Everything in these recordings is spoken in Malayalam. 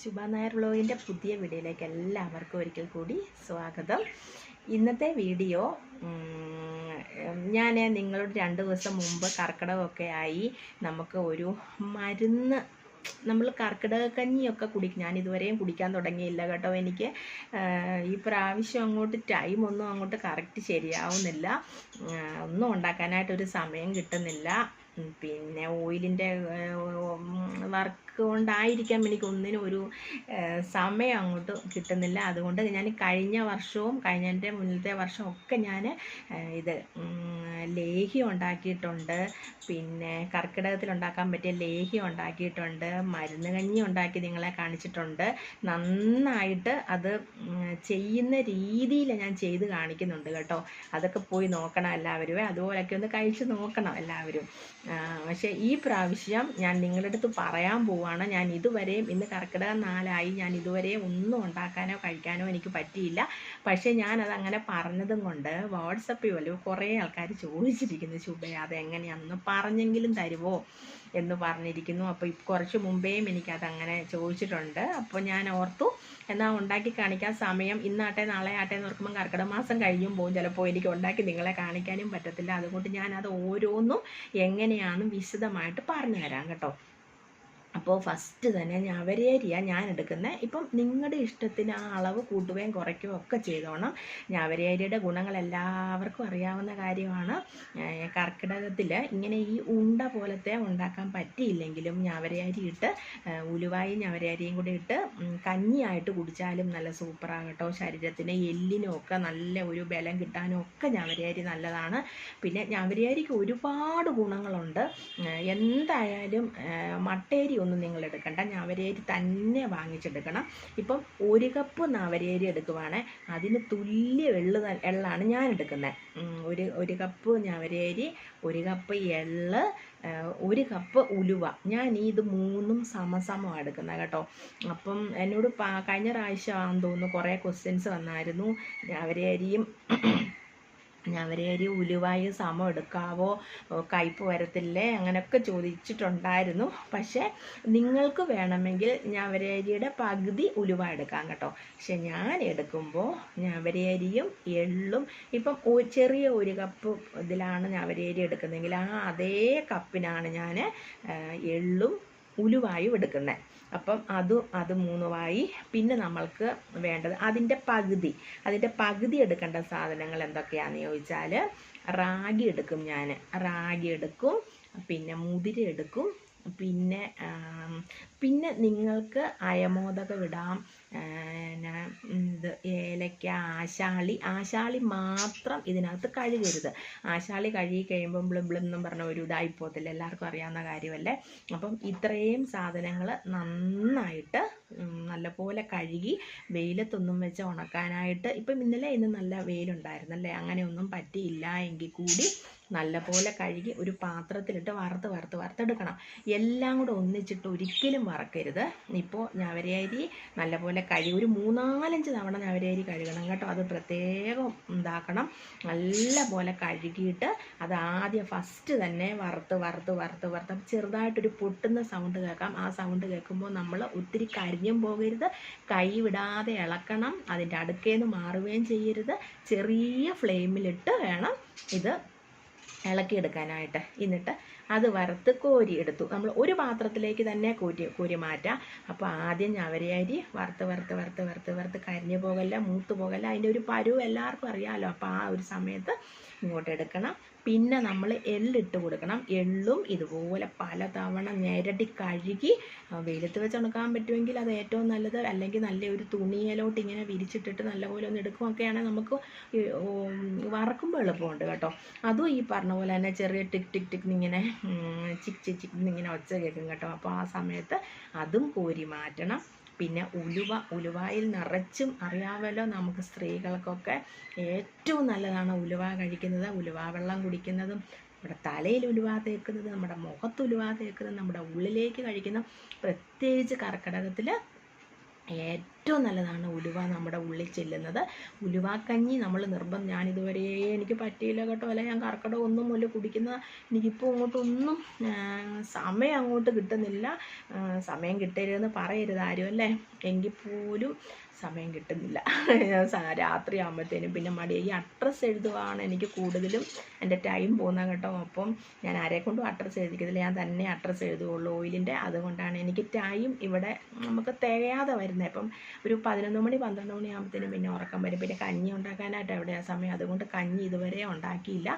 ശുഭ നായർ വ്ളോഗിന്റെ പുതിയ വീഡിയോയിലേക്ക് എല്ലാവർക്കും ഒരിക്കൽ കൂടി സ്വാഗതം. ഇന്നത്തെ വീഡിയോ ഞാൻ നിങ്ങളോട് രണ്ട് ദിവസം മുമ്പ് കർക്കിടകമൊക്കെ ആയി നമുക്ക് ഒരു മരുന്ന് നമ്മൾ കർക്കിടക കഞ്ഞിയൊക്കെ കുടിക്കും. ഞാൻ ഇതുവരെയും കുടിക്കാൻ തുടങ്ങിയില്ല കേട്ടോ. എനിക്ക് ഈ പ്രാവശ്യം അങ്ങോട്ട് ടൈം ഒന്നും അങ്ങോട്ട് കറക്റ്റ് ശരിയാവുന്നില്ല. ഒന്നും ഉണ്ടാക്കാനായിട്ടൊരു സമയം കിട്ടുന്നില്ല. പിന്നെ ഓയിലിന്റെ വർക്ക് കൊണ്ടായിരിക്കാം എനിക്ക് ഒന്നിനും ഒരു സമയം അങ്ങോട്ട് കിട്ടുന്നില്ല. അതുകൊണ്ട് ഞാൻ കഴിഞ്ഞ വർഷവും കഴിഞ്ഞതിന്റെ മുന്നത്തെ വർഷവും ഒക്കെ ഞാൻ ഇത് ലേഹി ഉണ്ടാക്കിയിട്ടുണ്ട്. പിന്നെ കർക്കിടകത്തിൽ ഉണ്ടാക്കാൻ പറ്റിയ ലേഹ്യം ഉണ്ടാക്കിയിട്ടുണ്ട്. മരുന്ന് കഞ്ഞി ഉണ്ടാക്കി നിങ്ങളെ കാണിച്ചിട്ടുണ്ട്. നന്നായിട്ട് അത് ചെയ്യുന്ന രീതിയിൽ ഞാൻ ചെയ്ത് കാണിക്കുന്നുണ്ട് കേട്ടോ. അതൊക്കെ പോയി നോക്കണം എല്ലാവരും അതുപോലെയൊക്കെ ഒന്ന് കഴിച്ച് നോക്കണം എല്ലാവരും. പക്ഷേ ഈ പ്രാവശ്യം ഞാൻ നിങ്ങളുടെ അടുത്ത് പറയാൻ പോവാണ്. ഞാൻ ഇതുവരെയും ഇന്ന് കർക്കിടക നാലായി ഞാൻ ഇതുവരെയും ഒന്നും ഉണ്ടാക്കാനോ കഴിക്കാനോ എനിക്ക് പറ്റിയില്ല. പക്ഷേ ഞാനത് അങ്ങനെ പറഞ്ഞതും കൊണ്ട് വാട്സപ്പിൽ വല്ലതും കുറേ ആൾക്കാർ ചോദിച്ചിരിക്കുന്നു ശുഭയ അത് എങ്ങനെയാണെന്ന് പറഞ്ഞെങ്കിലും തരുമോ എന്ന് പറഞ്ഞിരിക്കുന്നു. അപ്പോൾ കുറച്ച് മുമ്പേയും എനിക്കതങ്ങനെ ചോദിച്ചിട്ടുണ്ട്. അപ്പോൾ ഞാൻ ഓർത്തു എന്നാൽ ഉണ്ടാക്കി കാണിക്കാൻ സമയം ഇന്നാട്ടെ നാളെ ആട്ടെ എന്ന് ഓർക്കുമ്പോൾ കർക്കിടക മാസം കഴിയും പോകും ചിലപ്പോൾ എനിക്ക് ഉണ്ടാക്കി നിങ്ങളെ കാണിക്കാനും പറ്റത്തില്ല. അതുകൊണ്ട് ഞാൻ അത് ഓരോന്നും എങ്ങനെയാണ് വിശദമായിട്ട് പറഞ്ഞു തരാം കേട്ടോ. അപ്പോൾ ഫസ്റ്റ് തന്നെ ഞവരേരിയ ഞാൻ എടുക്കുന്നത് ഇപ്പം നിങ്ങളുടെ ഇഷ്ടത്തിന് ആ അളവ് കൂട്ടുകയും കുറയ്ക്കുകയും ഒക്കെ ചെയ്തോണം. ഞവരേരിയുടെ ഗുണങ്ങൾ എല്ലാവർക്കും അറിയാവുന്ന കാര്യമാണ്. കർക്കിടകത്തിൽ ഇങ്ങനെ ഈ ഉണ്ട പോലത്തെ ഉണ്ടാക്കാൻ പറ്റിയില്ലെങ്കിലും ഞവരേരി ഇട്ട് ഉലുവായും ഞവരേരിയും കൂടി ഇട്ട് കഞ്ഞിയായിട്ട് കുടിച്ചാലും നല്ല സൂപ്പറാണ് കേട്ടോ ശരീരത്തിന് എല്ലിനും ഒക്കെ നല്ല ഒരു ബലം കിട്ടാനും ഒക്കെ ഞവരേരി നല്ലതാണ്. പിന്നെ ഞവരേരിക്ക് ഒരുപാട് ഗുണങ്ങളുണ്ട്. എന്തായാലും മട്ടേരി ഒന്നും നിങ്ങൾ എടുക്കണ്ട. ഞാവരേരി തന്നെ വാങ്ങിച്ചെടുക്കണം. ഇപ്പം ഒരു കപ്പ് നാവരേരി എടുക്കുവാണേ അതിന് തുല്യ എള്ള് എള്ളാണ് ഞാൻ എടുക്കുന്നത്. ഒരു ഒരു കപ്പ് ഞാവരേരി ഒരു കപ്പ് എള്ള് ഒരു കപ്പ് ഉലുവ. ഞാൻ ഇത് മൂന്നും സമസമം എടുക്കുന്നത് കേട്ടോ. അപ്പം എന്നോട് കഴിഞ്ഞ പ്രാവശ്യം ആണെന്ന് തോന്നുന്നു കുറേ ക്വസ്റ്റ്യൻസ് വന്നായിരുന്നു. ഞവരേരിയും ഞവരേരി ഉലുവായ സമം എടുക്കാവോ? കയ്പ് വരത്തില്ലേ? അങ്ങനെയൊക്കെ ചോദിച്ചിട്ടുണ്ടായിരുന്നു. പക്ഷേ നിങ്ങൾക്ക് വേണമെങ്കിൽ ഞവരേരിയുടെ പകുതി ഉലുവ എടുക്കാം കേട്ടോ. പക്ഷെ ഞാൻ എടുക്കുമ്പോൾ ഞവരേരിയും എള്ളും ഇപ്പം ചെറിയ ഒരു കപ്പ് ഇതിലാണ് ഞവരേരി എടുക്കുന്നതെങ്കിൽ ആ അതേ കപ്പിനാണ് ഞാൻ എള്ളും ഉലുവായും എടുക്കുന്നത് അപ്പം അതും അത് മൂന്നുമായി. പിന്നെ നമ്മൾക്ക് വേണ്ടത് അതിന്റെ പകുതി. അതിന്റെ പകുതി എടുക്കേണ്ട സാധനങ്ങൾ എന്തൊക്കെയാണെന്ന് ചോദിച്ചാൽ റാഗി എടുക്കും ഞാൻ റാഗി എടുക്കും പിന്നെ മുതിര എടുക്കും പിന്നെ പിന്നെ നിങ്ങൾക്ക് അയമോദക ഇടാം. ഇത് ഏലക്ക ആശാളി ആശാളി മാത്രം ഇതിനകത്ത് കഴുകരുത്. ആശാളി കഴുകി കഴിയുമ്പം ബ്ലും ബ്ലും എന്നും പറഞ്ഞ ഒരു ഇതായി പോകത്തില്ല എല്ലാവർക്കും അറിയാവുന്ന കാര്യമല്ലേ? അപ്പം ഇത്രയും സാധനങ്ങൾ നന്നായിട്ട് നല്ലപോലെ കഴുകി വെയിലത്തൊന്നും വെച്ച് ഉണക്കാനായിട്ട് ഇപ്പം ഇന്നലെ ഇന്ന് നല്ല വെയിലുണ്ടായിരുന്നല്ലേ അങ്ങനെയൊന്നും പറ്റിയില്ല എങ്കിൽ കൂടി നല്ലപോലെ കഴുകി ഒരു പാത്രത്തിലിട്ട് വറുത്ത് വറുത്ത് വറുത്തെടുക്കണം. എല്ലാം കൂടെ ഒന്നിച്ചിട്ട് ഒരിക്കലും വറക്കരുത് ഇപ്പോൾ ഞവരയരി നല്ലപോലെ കഴുകി ഒരു മൂന്നാലഞ്ച് തവണ ഞവരയരി കഴുകണം കേട്ടോ. അത് പ്രത്യേകം ഇതാക്കണം. നല്ലപോലെ കഴുകിയിട്ട് അത് ആദ്യം ഫസ്റ്റ് തന്നെ വറുത്ത് വറുത്ത് വറുത്ത് വറുത്ത് ചെറുതായിട്ടൊരു പൊട്ടുന്ന സൗണ്ട് കേൾക്കാം. ആ സൗണ്ട് കേൾക്കുമ്പോൾ നമ്മൾ ഒത്തിരി കരിഞ്ഞും പോകരുത്. കൈ വിടാതെ ഇളക്കണം. അതിന്റെ അടുക്കേന്ന് മാറുകയും ചെയ്യരുത്. ചെറിയ ഫ്ലെയിമിലിട്ട് വേണം ഇത് ഇളക്കിയെടുക്കാനായിട്ട്. എന്നിട്ട് അത് വറുത്ത് കോരി എടുത്തു. നമ്മൾ ഒരു പാത്രത്തിലേക്ക് തന്നെ കോരി കോരി മാറ്റാം. അപ്പോൾ ആദ്യം ഞവരയരി വറുത്ത് വറുത്ത് വറുത്ത് വറുത്ത് വറുത്ത് കരിഞ്ഞു പോകല്ല മൂത്ത് പോകല്ല. അതിന്റെ ഒരു പരുവ് എല്ലാവർക്കും അറിയാമല്ലോ അപ്പോൾ ആ ഒരു സമയത്ത് ഇങ്ങോട്ട് എടുക്കണം. പിന്നെ നമ്മൾ എള്ളിട്ട് കൊടുക്കണം. എള്ളും ഇതുപോലെ പല തവണ ഞെരടി കഴുകി വെയിലത്ത് വെച്ച് ഉണക്കാൻ പറ്റുമെങ്കിൽ അത് ഏറ്റവും നല്ലത്. അല്ലെങ്കിൽ നല്ല ഒരു തുണിയിലോട്ട് ഇങ്ങനെ വിരിച്ചിട്ടിട്ട് നല്ലപോലെ ഒന്ന് എടുക്കുമൊക്കെയാണെങ്കിൽ നമുക്ക് വറക്കുമ്പോൾ എളുപ്പമുണ്ട് കേട്ടോ. അതും ഈ പറഞ്ഞ പോലെ തന്നെ ചെറിയ ടിക് ടിക് ടിക് ഇങ്ങനെ ചിക് ചിക് ചിക് ഇങ്ങനെ ഒച്ച കേൾക്കും കേട്ടോ. അപ്പോൾ ആ സമയത്ത് അതും കോരി മാറ്റണം. പിന്നെ ഉലുവ ഉലുവായിൽ നിറച്ചും അറിയാമല്ലോ നമുക്ക് സ്ത്രീകൾക്കൊക്കെ. ഏറ്റവും നല്ലതാണ് ഉലുവ കഴിക്കുന്നത്. ഉലുവ വെള്ളം കുടിക്കുന്നതും നമ്മുടെ തലയിൽ ഉലുവ തേക്കുന്നത് നമ്മുടെ മുഖത്ത് ഉലുവ തേക്കുന്നത് നമ്മുടെ ഉള്ളിലേക്ക് കഴിക്കുന്ന പ്രത്യേകിച്ച് കർക്കിടകത്തിൽ ഏറ്റവും ഏറ്റവും നല്ലതാണ് ഉലുവ നമ്മുടെ ഉള്ളിൽ ചെല്ലുന്നത്. ഉലുവാക്കഞ്ഞി നമ്മൾ നിർബന്ധം. ഞാനിതുവരെ എനിക്ക് പറ്റിയില്ല കേട്ടോ. അല്ല ഞാൻ കർക്കിടകം ഒന്നും മുല്ല കുടിക്കുന്ന എനിക്കിപ്പോൾ അങ്ങോട്ടൊന്നും സമയം അങ്ങോട്ട് കിട്ടുന്നില്ല. സമയം കിട്ടരുതെന്ന് പറയരുത് ആരും അല്ലേ? എങ്കിൽ പോലും സമയം കിട്ടുന്നില്ല. രാത്രി ആകുമ്പോഴത്തേനും പിന്നെ മടി. ഈ അഡ്രസ്സ് എഴുതുവാണ് എനിക്ക് കൂടുതലും എന്റെ ടൈം പോകുന്ന കേട്ടോ. അപ്പം ഞാൻ ആരെക്കൊണ്ടും അഡ്രസ്സ് എഴുതിക്കത്തില്ല. ഞാൻ തന്നെ അഡ്രസ്സ് എഴുതുകയുള്ളൂ ഓയിലിന്റെ. അതുകൊണ്ടാണ് എനിക്ക് ടൈം ഇവിടെ നമുക്ക് തികയാതെ വരുന്നത്. ഇപ്പം ഒരു പതിനൊന്ന് മണി പന്ത്രണ്ട് മണി ആകുമ്പോഴത്തേനും പിന്നെ ഉറക്കം വരും. പിന്നെ കഞ്ഞി ഉണ്ടാക്കാനായിട്ട് ആ സമയം? അതുകൊണ്ട് കഞ്ഞി ഇതുവരെ ഉണ്ടാക്കിയില്ല.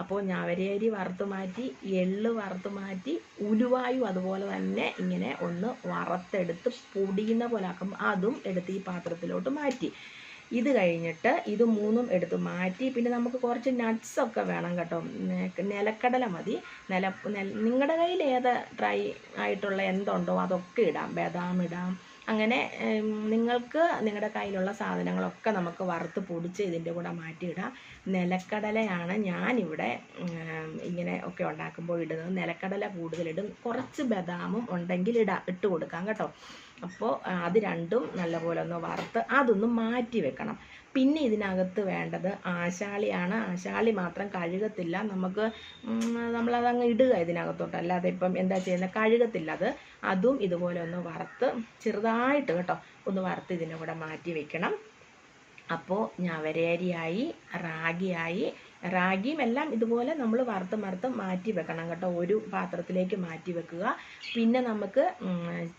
അപ്പോൾ ഞാവരേരി വറുത്ത് മാറ്റി എള്ള് വറുത്ത് മാറ്റി ഉലുവായും അതുപോലെ തന്നെ ഇങ്ങനെ ഒന്ന് വറുത്തെടുത്ത് പൊടിയുന്ന പോലെ ആക്കുമ്പോൾ അതും എടുത്ത് ഈ പാത്രത്തിലോട്ട് മാറ്റി. ഇത് കഴിഞ്ഞിട്ട് ഇത് മൂന്നും എടുത്ത് മാറ്റി. പിന്നെ നമുക്ക് കുറച്ച് നട്ട്സൊക്കെ വേണം കേട്ടോ. നിലക്കടല മതി. നില നിങ്ങളുടെ കയ്യിൽ ഏത് ഡ്രൈ ആയിട്ടുള്ള എന്തുണ്ടോ അതൊക്കെ ഇടാം. ബദാം ഇടാം. അങ്ങനെ നിങ്ങൾക്ക് നിങ്ങളുടെ കയ്യിലുള്ള സാധനങ്ങളൊക്കെ നമുക്ക് വറുത്ത് പൊടിച്ച് ഇതിന്റെ കൂടെ മാറ്റിയിടാം. നിലക്കടലയാണ് ഞാനിവിടെ ഇങ്ങനെ ഒക്കെ ഉണ്ടാക്കുമ്പോൾ ഇടുന്നത്. നിലക്കടല കൂടുതലിടും. കുറച്ച് ബദാമും ഉണ്ടെങ്കിൽ ഇടാം ഇട്ട് കൊടുക്കാം കേട്ടോ. അപ്പോൾ അത് രണ്ടും നല്ലപോലെ ഒന്ന് വറുത്ത് അതൊന്ന് മാറ്റി വെക്കണം. പിന്നെ ഇതിനകത്ത് വേണ്ടത് ആശാളിയാണ്. ആശാളി മാത്രം കഴുകത്തില്ല. നമുക്ക് നമ്മളത് അങ്ങ് ഇടുക ഇതിനകത്തോട്ട്. അല്ലാതെ ഇപ്പം എന്താ ചെയ്യുന്നത്? കഴുകത്തില്ല. അത് അതും ഇതുപോലെ ഒന്ന് വറുത്ത് ചെറുതായിട്ട് കേട്ടോ ഒന്ന് വറുത്ത് ഇതിന്റെ കൂടെ മാറ്റി വെക്കണം. അപ്പോൾ ഞവരേരിയായി റാഗിയായി. റാഗിയും എല്ലാം ഇതുപോലെ നമ്മൾ വറുത്ത് മറുത്ത് മാറ്റി വെക്കണം കേട്ടോ. ഒരു പാത്രത്തിലേക്ക് മാറ്റി വെക്കുക. പിന്നെ നമുക്ക്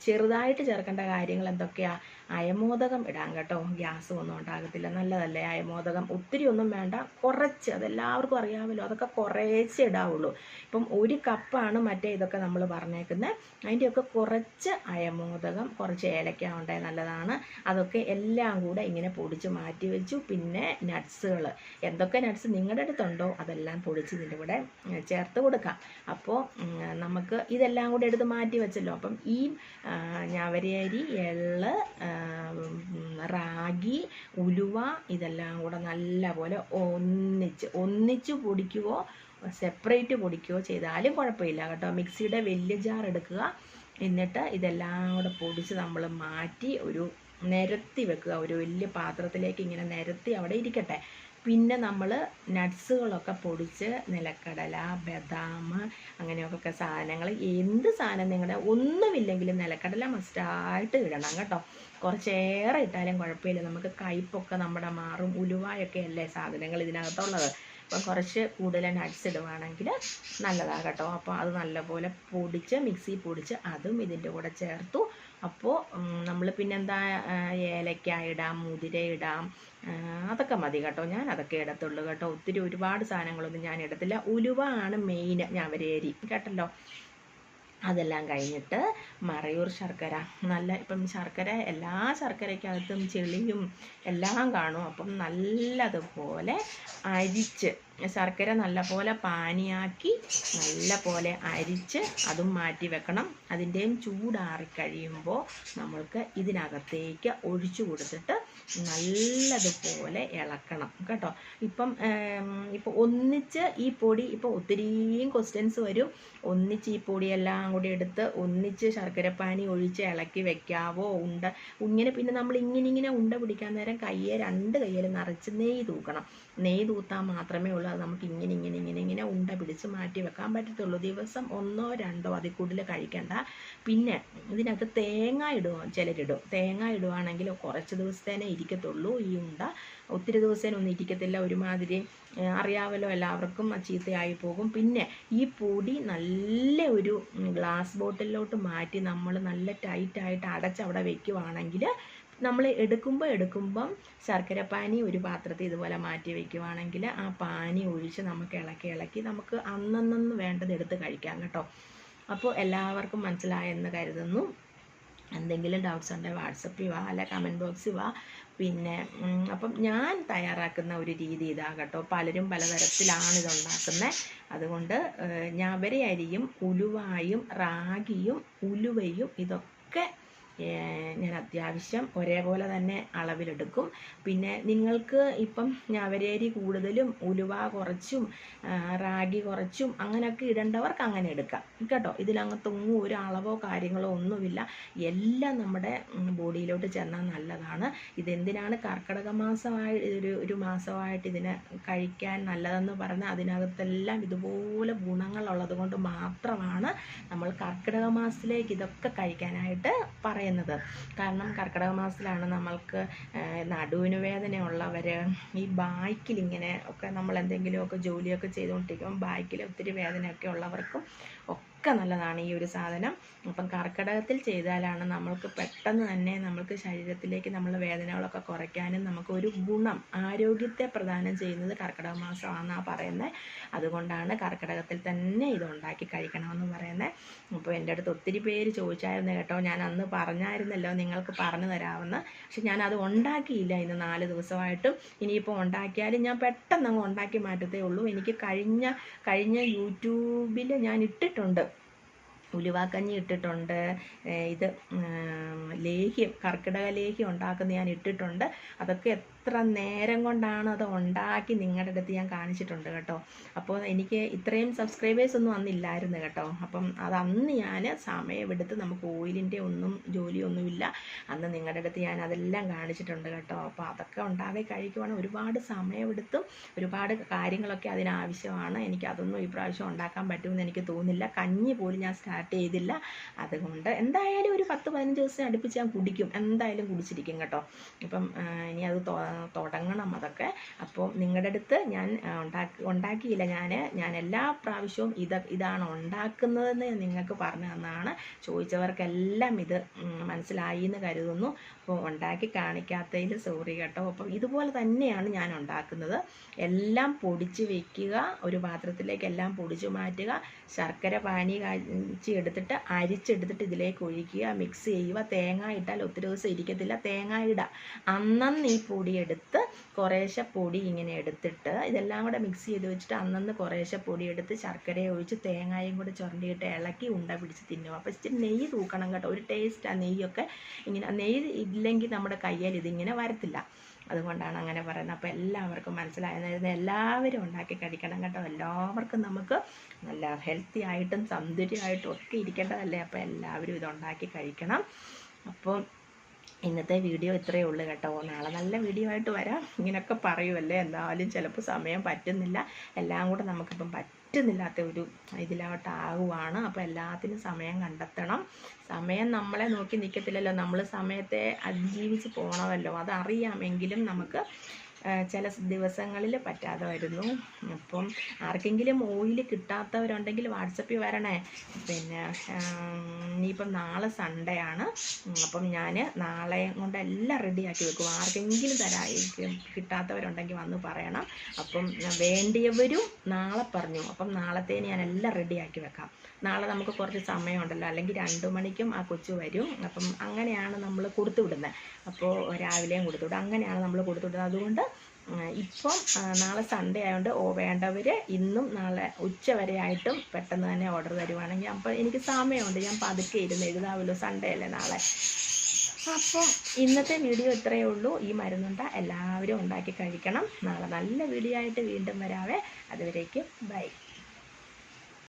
ചെറുതായിട്ട് ചേർക്കേണ്ട കാര്യങ്ങൾ എന്തൊക്കെയാ? അയമോദകം ഇടാൻ കേട്ടോ. ഗ്യാസ് ഒന്നും ഉണ്ടാകത്തില്ല. നല്ലതല്ലേ അയമോദകം? ഒത്തിരി ഒന്നും വേണ്ട. കുറച്ച്. അതെല്ലാവർക്കും അറിയാമല്ലോ. അതൊക്കെ കുറേശ്ശേ ഇടാവുള്ളൂ. ഇപ്പം ഒരു കപ്പാണ് മറ്റേ ഇതൊക്കെ നമ്മൾ പറഞ്ഞേക്കുന്നത് അതിന്റെയൊക്കെ കുറച്ച് അയമോദകം കുറച്ച് ഏലക്ക ഉണ്ടായ നല്ലതാണ്. അതൊക്കെ എല്ലാം കൂടെ ഇങ്ങനെ പൊടിച്ച് മാറ്റി വെച്ചു. പിന്നെ നട്ട്സുകൾ. എന്തൊക്കെ നട്ട്സ് നിങ്ങളുടെ അടുത്തുണ്ടോ? അതെല്ലാം പൊടിച്ച് ഇതിന്റെ കൂടെ ചേർത്ത് കൊടുക്കാം. അപ്പോൾ നമുക്ക് ഇതെല്ലാം കൂടെ എടുത്ത് മാറ്റി വെച്ചല്ലോ. അപ്പം ഈ ഞാവരി ഉം, റാഗി ഉലുവ ഇതെല്ലാം കൂടെ നല്ലപോലെ ഒന്നിച്ച് ഒന്നിച്ച് പൊടിക്കുവോ സെപ്പറേറ്റ് പൊടിക്കുകയോ ചെയ്താലും കുഴപ്പമില്ല കേട്ടോ. മിക്സിയുടെ വലിയ ജാർ എടുക്കുക. എന്നിട്ട് ഇതെല്ലാം കൂടെ പൊടിച്ച് നമ്മൾ മാറ്റി ഒരു നിരത്തി വെക്കുക. ഒരു വലിയ പാത്രത്തിലേക്ക് ഇങ്ങനെ നിരത്തി അവിടെ ഇരിക്കട്ടെ. പിന്നെ നമ്മൾ നട്ട്സുകളൊക്കെ പൊടിച്ച് നിലക്കടല ബദാം അങ്ങനെയൊക്കെ സാധനങ്ങൾ എന്ത് സാധനം നിങ്ങളുടെ ഒന്നുമില്ലെങ്കിലും നിലക്കടല മസ്റ്റായിട്ട് ഇടണം കേട്ടോ. കുറച്ചേറെ ഇട്ടാലും കുഴപ്പമില്ല. നമുക്ക് കയ്പൊക്കെ നമ്മുടെ മാറും. ഉലുവായൊക്കെ അല്ലേ സാധനങ്ങൾ ഇതിനകത്തുള്ളത്? അപ്പം കുറച്ച് കൂടുതൽ നട്ട്സ് ഇടുവാണെങ്കിൽ നല്ലതാണ് കേട്ടോ. അപ്പോൾ അത് നല്ലപോലെ പൊടിച്ച് മിക്സി പൊടിച്ച് അതും ഇതിന്റെ കൂടെ ചേർത്തു. അപ്പോൾ നമ്മൾ പിന്നെന്താ ആ, ഏലക്ക ഇടാം മുതിര ഇടാം അതൊക്കെ മതി കേട്ടോ. ഞാൻ അതൊക്കെ ഇടത്തുള്ളൂ കേട്ടോ. ഒത്തിരി ഒരുപാട് സാധനങ്ങളൊന്നും ഞാൻ ഇടത്തില്ല. ഉലുവ ആണ് മെയിൻ ഞാവരേരി കേട്ടല്ലോ? അതെല്ലാം കഴിഞ്ഞിട്ട് മറയൂർ ശർക്കര. നല്ല ഇപ്പം ശർക്കര എല്ലാ ശർക്കരയ്ക്കകത്തും ചെളിയും എല്ലാം കാണും. അപ്പം നല്ലതുപോലെ അരിച്ച് ശർക്കര നല്ലപോലെ പാനിയാക്കി നല്ലപോലെ അരിച്ച് അതും മാറ്റി വെക്കണം. അതിന്റെയും ചൂടാറി കഴിയുമ്പോൾ നമ്മൾക്ക് ഇതിനകത്തേക്ക് ഒഴിച്ചു കൊടുത്തിട്ട് നല്ലതുപോലെ ഇളക്കണം കേട്ടോ. ഇപ്പം ഇപ്പോൾ ഇപ്പം ഒന്നിച്ച് ഈ പൊടി ഇപ്പോൾ ഒത്തിരിയും ക്വസ്റ്റ്യൻസ് വരും. ഒന്നിച്ച് ഈ പൊടിയെല്ലാം കൂടി എടുത്ത് ഒന്നിച്ച് ശർക്കരപ്പാനി ഒഴിച്ച് ഇളക്കി വെക്കാവോ? ഉണ്ട ഇങ്ങനെ പിന്നെ നമ്മൾ ഇങ്ങനെ ഇങ്ങനെ ഉണ്ട പിടിക്കാൻ നേരം കയ്യെ രണ്ട് കയ്യിൽ നിറച്ച് നെയ്യ് തൂക്കണം. നെയ്യ് തൂത്താൽ മാത്രമേ ഉള്ളൂ. അത് നമുക്ക് ഇങ്ങനെ ഇങ്ങനെ ഇങ്ങനെ ഇങ്ങനെ ഉണ്ട പിടിച്ച് മാറ്റി വെക്കാൻ പറ്റത്തുള്ളൂ. ദിവസം ഒന്നോ രണ്ടോ അതിൽ കൂടുതൽ കഴിക്കണ്ട. പിന്നെ ഇതിനകത്ത് തേങ്ങ ഇടുക ചിലരിടും. തേങ്ങ ഇടുവാണെങ്കിൽ കുറച്ച് ദിവസത്തേനെ ഇരിക്കത്തുള്ളൂ ഈ ഉണ്ട. ഒത്തിരി ദിവസേനൊന്നും ഇരിക്കത്തില്ല. ഒരുമാതിരി അറിയാമല്ലോ എല്ലാവർക്കും ചീത്തയായി പോകും. പിന്നെ ഈ പൊടി നല്ല ഒരു ഗ്ലാസ് ബോട്ടിലോട്ട് മാറ്റി നമ്മൾ നല്ല ടൈറ്റായിട്ട് അടച്ച് അവിടെ വെക്കുവാണെങ്കിൽ നമ്മൾ എടുക്കുമ്പോൾ എടുക്കുമ്പം ശർക്കര പാനി ഒരു പാത്രത്തിൽ ഇതുപോലെ മാറ്റി വെക്കുവാണെങ്കിൽ ആ പാനി ഒഴിച്ച് നമുക്ക് ഇളക്കി ഇളക്കി നമുക്ക് അന്നന്നു വേണ്ടത് എടുത്ത് കഴിക്കാം കേട്ടോ. അപ്പോൾ എല്ലാവർക്കും മനസ്സിലായെന്ന് കരുതുന്നു. എന്തെങ്കിലും ഡൗട്ട്സ് ഉണ്ടെങ്കിൽ വാട്സപ്പിൽ വാ അല്ല കമന്റ് ബോക്സിൽ വാ. പിന്നെ അപ്പം ഞാൻ തയ്യാറാക്കുന്ന ഒരു രീതി ഇതാ കേട്ടോ. പലരും പലതരത്തിലാണ് ഇതുണ്ടാക്കുന്നത് അതുകൊണ്ട് ഞാൻ ഞവര അരിയും ഉലുവായും റാഗിയും ഉലുവയും ഇതൊക്കെ ഞാൻ അത്യാവശ്യം ഒരേപോലെ തന്നെ അളവിലെടുക്കും. പിന്നെ നിങ്ങൾക്ക് ഇപ്പം ഞവരേരി കൂടുതലും ഉലുവ കുറച്ചും റാഗി കുറച്ചും അങ്ങനെയൊക്കെ ഇടേണ്ടവർക്ക് അങ്ങനെ എടുക്കാം. കേട്ടോ? ഇതിലങ്ങത്തൊന്നും ഒരു അളവോ കാര്യങ്ങളോ ഒന്നുമില്ല. എല്ലാം നമ്മുടെ ബോഡിയിലോട്ട് ചെന്നാൽ നല്ലതാണ്. ഇതെന്തിനാണ് കർക്കിടക മാസമായി ഒരു ഒരു മാസമായിട്ട് ഇതിനെ കഴിക്കാൻ നല്ലതെന്ന് പറഞ്ഞാൽ അതിനകത്തെല്ലാം ഇതുപോലെ ഗുണങ്ങളുള്ളത് കൊണ്ട് മാത്രമാണ് നമ്മൾ കർക്കിടക മാസത്തിലേക്ക് ഇതൊക്കെ കഴിക്കാനായിട്ട് പറയുന്നത് കാരണം കർക്കിടക മാസത്തിലാണ് നമ്മൾക്ക് നടുവിന് വേദനയുള്ളവർ ഈ ബാക്കിൽ ഇങ്ങനെ ഒക്കെ നമ്മൾ എന്തെങ്കിലുമൊക്കെ ജോലിയൊക്കെ ചെയ്തുകൊണ്ടിരിക്കുമ്പോൾ ബാക്കിൽ ഒത്തിരി വേദനയൊക്കെ ഉള്ളവർക്കും ഒക്കെ നല്ലതാണ് ഈ ഒരു സാധനം. അപ്പം കർക്കിടകത്തിൽ ചെയ്താലാണ് നമ്മൾക്ക് പെട്ടെന്ന് തന്നെ നമ്മൾക്ക് ശരീരത്തിലേക്ക് നമ്മൾ വേദനകളൊക്കെ കുറയ്ക്കാനും നമുക്ക് ഒരു ഗുണം ആരോഗ്യത്തെ പ്രദാനം ചെയ്യുന്നത് കർക്കിടക മാസമാണെന്നാണ് പറയുന്നത് അതുകൊണ്ടാണ് കർക്കിടകത്തിൽ തന്നെ ഇത് ഉണ്ടാക്കി കഴിക്കണമെന്ന് പറയുന്നത് അപ്പോൾ എന്റെ അടുത്ത് ഒത്തിരി പേര് ചോദിച്ചായിരുന്നു കേട്ടോ ഞാൻ അന്ന് പറഞ്ഞായിരുന്നല്ലോ നിങ്ങൾക്ക് പറഞ്ഞു തരാമെന്ന്. പക്ഷെ ഞാൻ അത് ഉണ്ടാക്കിയില്ല ഇന്ന് നാല് ദിവസമായിട്ടും. ഇനിയിപ്പോൾ ഉണ്ടാക്കിയാലും ഞാൻ പെട്ടെന്ന് അങ്ങ് ഉണ്ടാക്കി മാറ്റത്തേ ഉള്ളൂ. എനിക്ക് കഴിഞ്ഞ കഴിഞ്ഞ യൂട്യൂബിൽ ഞാൻ ഇട്ടിട്ടുണ്ട്. ഉലുവാക്കഞ്ഞി ഇട്ടിട്ടുണ്ട്. ഇത് ലേഹ്യം കർക്കിടക ലേഹ്യം ഉണ്ടാക്കുന്ന ഞാൻ ഇട്ടിട്ടുണ്ട്. അതൊക്കെ എത്ര നേരം കൊണ്ടാണ് അത് ഉണ്ടാക്കി നിങ്ങളുടെ അടുത്ത് ഞാൻ കാണിച്ചിട്ടുണ്ട് കേട്ടോ. അപ്പോൾ എനിക്ക് ഇത്രയും സബ്സ്ക്രൈബേഴ്സ് ഒന്നും അന്നില്ലായിരുന്നു കേട്ടോ. അപ്പം അത് അന്ന് ഞാൻ സമയമെടുത്ത് നമുക്ക് ഓയിലിന്റെ ഒന്നും ജോലിയൊന്നുമില്ല. അന്ന് നിങ്ങളുടെ അടുത്ത് ഞാൻ അതെല്ലാം കാണിച്ചിട്ടുണ്ട് കേട്ടോ. അപ്പോൾ അതൊക്കെ ഉണ്ടാക്കി കഴിക്കുവാണെങ്കിൽ ഒരുപാട് സമയമെടുത്തും ഒരുപാട് കാര്യങ്ങളൊക്കെ അതിനാവശ്യമാണ്. എനിക്ക് അതൊന്നും ഈ പ്രാവശ്യം ഉണ്ടാക്കാൻ പറ്റുമെന്ന് എനിക്ക് തോന്നുന്നില്ല. കഞ്ഞി പോലും ഞാൻ സ്റ്റാർട്ട് ചെയ്തില്ല. അതുകൊണ്ട് എന്തായാലും ഒരു പത്ത് പതിനഞ്ച് ദിവസം അടുപ്പിച്ച് ഞാൻ കുടിക്കും. എന്തായാലും കുടിച്ചിരിക്കും കേട്ടോ. ഇപ്പം ഇനി അത് തുടങ്ങണം അതൊക്കെ. അപ്പോൾ നിങ്ങളുടെ അടുത്ത് ഞാൻ ഉണ്ടാക്കി ഉണ്ടാക്കിയില്ല. ഞാൻ ഞാൻ എല്ലാ പ്രാവശ്യവും ഇത് ഇതാണ് ഉണ്ടാക്കുന്നതെന്ന് നിങ്ങൾക്ക് പറഞ്ഞു തന്നാണ്. ചോദിച്ചവർക്കെല്ലാം ഇത് മനസ്സിലായി എന്ന് കരുതുന്നു. അപ്പോൾ ഉണ്ടാക്കി കാണിക്കാത്തതിൽ സോറി കേട്ടോ. അപ്പം ഇതുപോലെ തന്നെയാണ് ഞാൻ ഉണ്ടാക്കുന്നത്. എല്ലാം പൊടിച്ച് വെക്കുക. ഒരു പാത്രത്തിലേക്ക് എല്ലാം പൊടിച്ച് മാറ്റുക. ശർക്കര പാനി കാച്ചി എടുത്തിട്ട് അരിച്ചെടുത്തിട്ട് ഇതിലേക്ക് ഒഴിക്കുക. മിക്സ് ചെയ്യുക. തേങ്ങ ഇട്ടാൽ ഒത്തിരി ദിവസം ഇരിക്കത്തില്ല. തേങ്ങ ഇടുക അന്നന്ന് ഈ പൊടി എടുത്ത് കുറേശ്ശെ പൊടി ഇങ്ങനെ എടുത്തിട്ട് ഇതെല്ലാം കൂടെ മിക്സ് ചെയ്ത് വെച്ചിട്ട് അന്നന്ന് കുറേശ്ശെ പൊടി എടുത്ത് ശർക്കരയെ ഒഴിച്ച് തേങ്ങയും കൂടെ ചുരണ്ടിയിട്ട് ഇളക്കി ഉണ്ട പിടിച്ച് തിന്നും. അപ്പോൾ ഇച്ചിരി നെയ്യ് തൂക്കണം കേട്ടോ. ഒരു ടേസ്റ്റ് ആ നെയ്യൊക്കെ ഇങ്ങനെ നെയ്യ് ഇല്ലെങ്കിൽ നമ്മുടെ കയ്യിൽ ഇതിങ്ങനെ വരത്തില്ല. അതുകൊണ്ടാണ് അങ്ങനെ പറയുന്നത്. അപ്പോൾ എല്ലാവർക്കും മനസ്സിലായിരുന്നു എല്ലാവരും ഉണ്ടാക്കി കഴിക്കണം കേട്ടോ. എല്ലാവർക്കും നമുക്ക് നല്ല ഹെൽത്തി ആയിട്ടും സൗന്ദര്യമായിട്ടും ഒക്കെ ഇരിക്കേണ്ടതല്ലേ? അപ്പോൾ എല്ലാവരും ഇത് ഉണ്ടാക്കി കഴിക്കണം. അപ്പോൾ ഇന്നത്തെ വീഡിയോ ഇത്രയേ ഉള്ളൂ കേട്ടോ. നാളെ നല്ല വീഡിയോ ആയിട്ട് വരാം. ഇങ്ങനെയൊക്കെ പറയുമല്ലേ എന്നാലും ചിലപ്പോൾ സമയം പറ്റുന്നില്ല. എല്ലാം കൂടെ നമുക്കിപ്പം പറ്റുന്നില്ലാത്ത ഒരു ഇതിലോട്ടാകുവാണ് അപ്പോൾ എല്ലാത്തിനും സമയം കണ്ടെത്തണം. സമയം നമ്മളെ നോക്കി നിൽക്കത്തില്ലല്ലോ നമ്മൾ സമയത്തെ അതിജീവിച്ച് പോകണമല്ലോ അതറിയാമെങ്കിലും നമുക്ക് ചില ദിവസങ്ങളിൽ പറ്റാതെ വരുന്നു അപ്പം ആർക്കെങ്കിലും ഓയിൽ കിട്ടാത്തവരുണ്ടെങ്കിൽ വാട്സപ്പിൽ വരണേ. പിന്നെ ഇനിയിപ്പം നാളെ സൺഡേ ആണ്. അപ്പം ഞാൻ നാളെ കൊണ്ട് എല്ലാം റെഡിയാക്കി വെക്കും. ആർക്കെങ്കിലും തരാ കിട്ടാത്തവരുണ്ടെങ്കിൽ വന്ന് പറയണം. അപ്പം വേണ്ടിയവരും നാളെ പറഞ്ഞു. അപ്പം നാളത്തേന് ഞാൻ എല്ലാം റെഡിയാക്കി വെക്കാം. നാളെ നമുക്ക് കുറച്ച് സമയമുണ്ടല്ലോ. അല്ലെങ്കിൽ രണ്ട് മണിക്കും ആ കൊച്ചു വരും. അപ്പം അങ്ങനെയാണ് നമ്മൾ കൊടുത്തു വിടുന്നത്. അപ്പോൾ രാവിലെയും കൊടുത്തു വിടും. അങ്ങനെയാണ് നമ്മൾ കൊടുത്തു വിടുന്നത്. അതുകൊണ്ട് ഇപ്പം നാളെ സൺഡേ ആയതുകൊണ്ട് ഓ വേണ്ടവർ ഇന്നും നാളെ ഉച്ച വരെ ആയിട്ടും പെട്ടെന്ന് തന്നെ ഓർഡർ തരുവാണെങ്കിൽ അപ്പോൾ എനിക്ക് സമയമുണ്ട്. ഞാൻ പതുക്കെ ഇരുന്ന് എഴുതാവല്ലോ സൺഡേ അല്ലേ നാളെ. അപ്പം ഇന്നത്തെ വീഡിയോ ഇത്രയേ ഉള്ളൂ. ഈ മരുന്നുണ്ട എല്ലാവരും ഉണ്ടാക്കി കഴിക്കണം. നാളെ നല്ല വീഡിയോ ആയിട്ട് വീണ്ടും വരാവേ. അതുവരേക്കും ബൈ